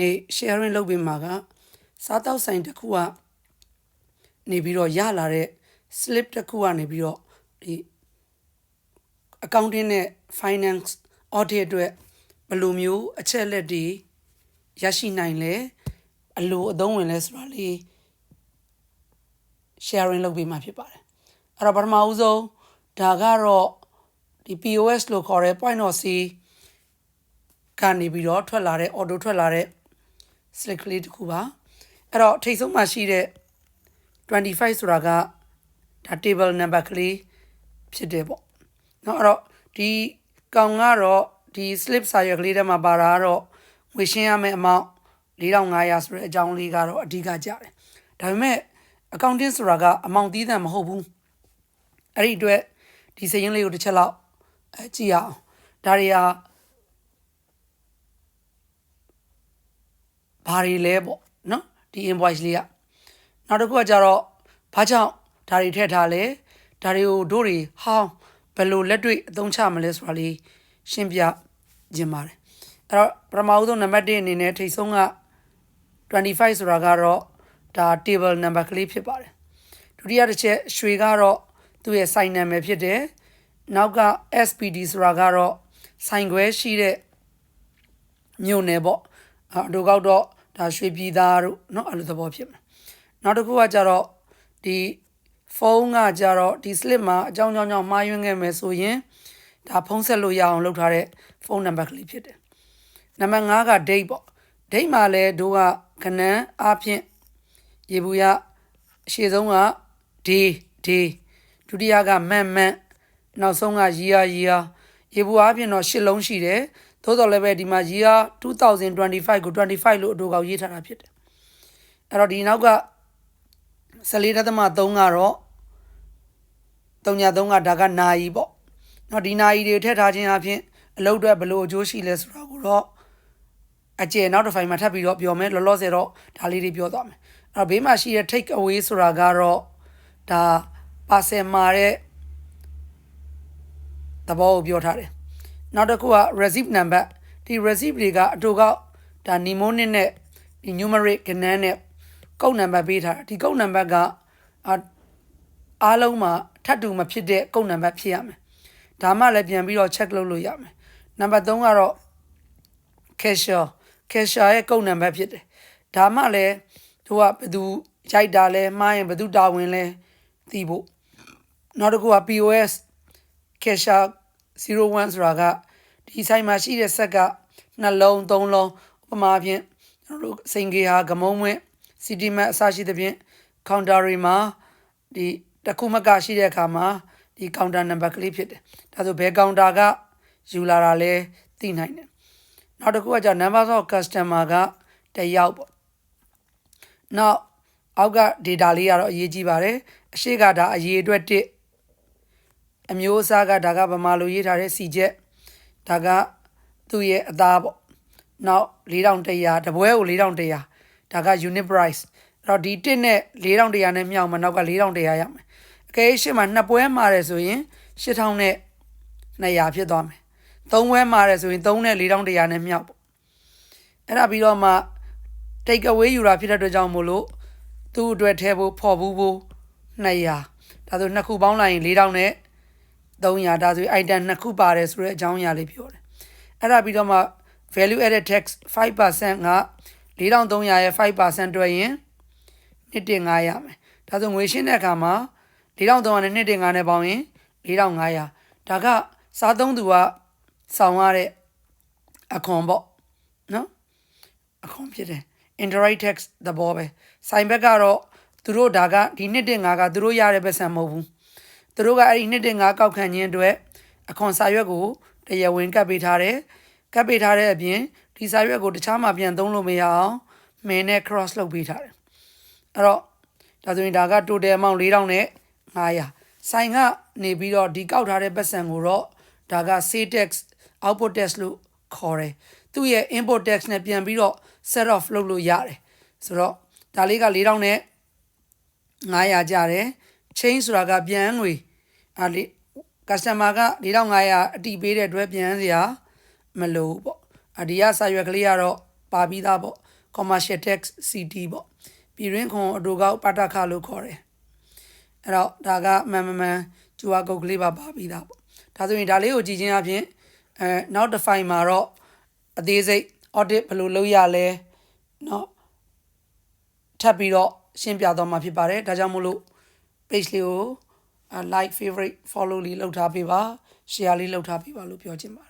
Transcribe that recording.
အေး sharing လုပ်ပေးမှာကစားတောက်ဆိုင်တစ်ခုကနေပြီးတော့ရလာတဲ့ slip တစ်ခုကနေပြီးတော့ဒီ accounting နဲ့ finance audit အတွက်ဘယ်လိုမျိုးအချက်လက်တွေရရှိနိုင်လဲအလိုအသုံးဝင်လဲဆိုတာလေး sharing လုပ်ပေးမှာဖြစ်ပါတယ်အဲ့တော့ပထမဦးဆုံးဒါကတော့ဒီ POS လို့ခေါ်တဲ့ point of sale ကနေပြီးတော့ထွက်လာတဲ့ auto ထွက်လာတဲ့ slip ကလေးတစ်ခုပါအဲ့တော့ထိတ်ဆုံးမှာရှိတဲ့25ဆိုတာကဒါ table number ကလေးဖြစ်တယ်ပေါ့เนาะအဲ့တော့ဒီကောင်ကတော့ဒီ slip စာရွက်ကလေးထဲမှာပါတာကတော့ငွေရှင်းရမယ့်အမောင့်4500ဆိုတဲ့အကြောင်းလေးကတော့အဓိကကြတယ်ဒါပေမဲ့ accounting ဆိုတာကအမောင့်သီးသန့်မဟုတ်ဘူးအဲ့ဒီအတွက်ဒီစရင်လေးကိုတစ်ချက်လောက်အဲကြည့်ရအောင်ဒါတွေဟာ ဘာတွေလဲပေါ့နော်ဒီ invoice လေးကနောက်တစ်ခုကကြတော့ဘာကြောင့်ဒါတွေထည့်ထားလဲဒါတွေကိုတို့တွေဟောင်းဘယ်လိုလက်တွေ့အသုံးချမလဲဆိုတာလေးရှင်းပြခြင်းပါတယ်အဲ့တော့ပထမဦးဆုံးနံပါတ်1အနေနဲ့ထိတ်ဆုံးက25ဆိုတာကတော့ဒါ table number ကလေးဖြစ်ပါတယ်ဒုတိယတစ်ချက်ရွှေကတော့သူ့ရဲ့ sign နာမည်ဖြစ်တယ်နောက်က SPD ဆိုတာကတော့ဆိုင်ခွဲရှိတဲ့မြို့နယ်ပေါ့အတို့ကောက်တော့ ဒါရွှေပြည်သားတို့เนาะအဲ့လိုသဘောဖြစ်မှာနောက်တစ်ခုကကြတော့ဒီဖုန်းကကြတော့ဒီ slip မှာအကြောင်းကြောင်းကြောင့်မှားယွင်းခဲ့မယ်ဆိုရင်ဒါဖုန်းဆက်လို့ရအောင်လုပ်ထားတဲ့ဖုန်းနံပါတ်ကလေးဖြစ်တယ်နံပါတ်5က date ပေါ့ date မှာလဲတို့ကခဏန်းအဖြစ်ရေဘူးရအရှိဆုံးက day day ဒုတိယကမန်မန်နောက်ဆုံးက year year ရေဘူးအဖြစ်တော့ရှစ်လုံးရှိတယ် သို့တော်လည်းပဲဒီမှာ year 2025ကို25လို့အတူကောင်ရေးထားတာဖြစ်တယ်အဲ့တော့ဒီနောက်က14.3ကတော့33ကဒါကနာယီပေါ့နော်ဒီနာယီတွေထည့်ထားခြင်းအပြင်အလုပ်အတွက်ဘလို့အကျိုးရှိလဲဆိုတော့ကိုတော့အကျယ်နောက်တစ်ဖိုင်မှာထပ်ပြီးတော့ပြောမယ်လောလောဆယ်တော့ဒါလေးတွေပြောသွားမယ်အဲ့တော့ဘေးမှာရှိတဲ့ take away ဆိုတာကတော့ဒါပါဆယ်မာတဲ့သဘောကိုပြောထားတယ် နောက်တစ်ခုက receipt number ဒီ receipt တွေကအတူကောက်ဒါ mnemonic နဲ့ဒီ numeric ကဏ္ဍနဲ့ကုတ်နံပါတ်ပေးထားတာဒီကုတ်နံပါတ်ကအားလုံးမှာထပ်တူမဖြစ်တဲ့ကုတ်နံပါတ်ဖြစ်ရမယ်ဒါမှလည်းပြန်ပြီးတော့ check လုပ်လို့ရမယ်နံပါတ်3ကတော့ cashier cashier ရဲ့ကုတ်နံပါတ်ဖြစ်တယ်ဒါမှလည်းသူကဘယ်သူရိုက်တာလဲမှားရင်ဘယ်သူတာဝန်လဲသိဖို့နောက်တစ်ခုက POS cashier 01ဆိုတာကဒီဆိုင်မှာရှိတဲ့ဆက်ကနှလုံးသုံးလုံးဥပမာဖြင့်ကျွန်တော်တို့စိန်ကေဟာဂမုံးဝင်းစီတီမတ်အစရှိသဖြင့်ကောင်တာတွေမှာဒီတစ်ခုမကရှိတဲ့အခါမှာဒီကောင်တာနံပါတ်ကလေးဖြစ်တယ်ဒါဆိုဘယ်ကောင်တာကယူလာတာလဲသိနိုင်တယ်နောက်တစ်ခုကကြာ number of customer ကတယောက်ပေါ့နောက်အောက်က data လေးကတော့အရေးကြီးပါတယ်အရှိကဒါအရေးအတွက်တစ် အမျိုးအစားကဒါကဗမာလိုရေးထားတဲ့စီချက်ဒါကသူ့ရဲ့အသားပေါ့နောက်4100တပွဲကို4100ဒါက unit price အဲ့တော့ဒီတစ်နဲ့4100နဲ့မြောက်မှာနောက်က4100ရမယ်အကယ်ရှင်းမှာနှစ်ပွဲမှာတယ်ဆိုရင်8000နဲ့200ဖြစ်သွားမယ်သုံးပွဲမှာတယ်ဆိုရင်3နဲ့4100နဲ့မြောက်ပေါ့အဲ့ဒါပြီးတော့မှ take away ယူတာဖြစ်တဲ့အတွက်ကြောင့်မို့လို့သူ့အတွက်ထဲဖို့ဖော်ဘူးဖို့200ဒါဆိုနှစ်ခုပေါင်းလိုက်ရင်4000နဲ့ 300ဒါဆို item နှစ်ခုပါတယ်ဆိုတဲ့အကြောင်းအရာလေးပြောတယ်အဲ့ဒါပြီးတော့မှ value added tax 5%က4300ရဲ့5%တွက်ရင်နှစ်တင်900ရမယ်ဒါဆိုငွေရှင်းတဲ့အခါမှာ4300နဲ့နှစ်တင်9နဲ့ပေါင်းရင်4500ဒါကစားသုံးသူကဆောင်ရတဲ့အခွန်ပေါ့နော်အခွန်ဖြစ်တယ် indirect tax သဘောပဲဆိုင်ဘက်ကတော့သူတို့ဒါကဒီနှစ်တင်9ကသူတို့ရတဲ့ပတ်စံမဟုတ်ဘူး သူတို့ကအဲ့ဒီနှစ်တင်9ကောက်ခံခြင်းအတွက်အခွန်စာရွက်ကိုတရားဝင်ကပ်ပေးထားတယ်ကပ်ပေးထားတဲ့အပြင်ဒီစာရွက်ကိုတခြားမှာပြန်သုံးလို့မရအောင်မင်းနဲ့ cross လုပ်ပေးထားတယ်အဲ့တော့ဒါဆိုရင်ဒါက total amount 4000နဲ့900ဆိုင်ကနေပြီးတော့ဒီကောက်ထားတဲ့ပတ်စံကိုတော့ဒါက sales tax output tax လို့ခေါ်တယ်သူ့ရဲ့ import tax နဲ့ပြန်ပြီးတော့ set off လုပ်လို့ရတယ်ဆိုတော့ဒါလေးက4000နဲ့900ကျတယ် change ဆိုတာကပြန်ငွေ အာလေး customer က4500အတီးပေးတဲ့အတွက်ပြန်စရာမလိုဘူးပေါ့အဒီကစာရွက်ကလေးကတော့ပါပြီးသားပေါ့ commercial tax CT ပေါ့ပြည်ရင်းခွန်အတူကောက်ပါတခလို့ခေါ်တယ်အဲ့တော့ဒါကမန်မမန်ကျူဝါကုတ်ကလေးပါပါပြီးသားပေါ့ဒါဆိုရင်ဒါလေးကိုကြည့်ချင်းအပြင်အဲနောက်တစ်ဖိုင်မှာတော့အသေးစိတ် audit ဘယ်လိုလုပ်ရလဲเนาะထပ်ပြီးတော့ရှင်းပြသွားမှာဖြစ်ပါတယ်ဒါကြောင့်မို့လို့ page လေးကို like favorite follow လေးလုပ်ထားပေးပါ share လေးလုပ်ထားပေးပါလို့ပြောချင်ပါတယ် ယ်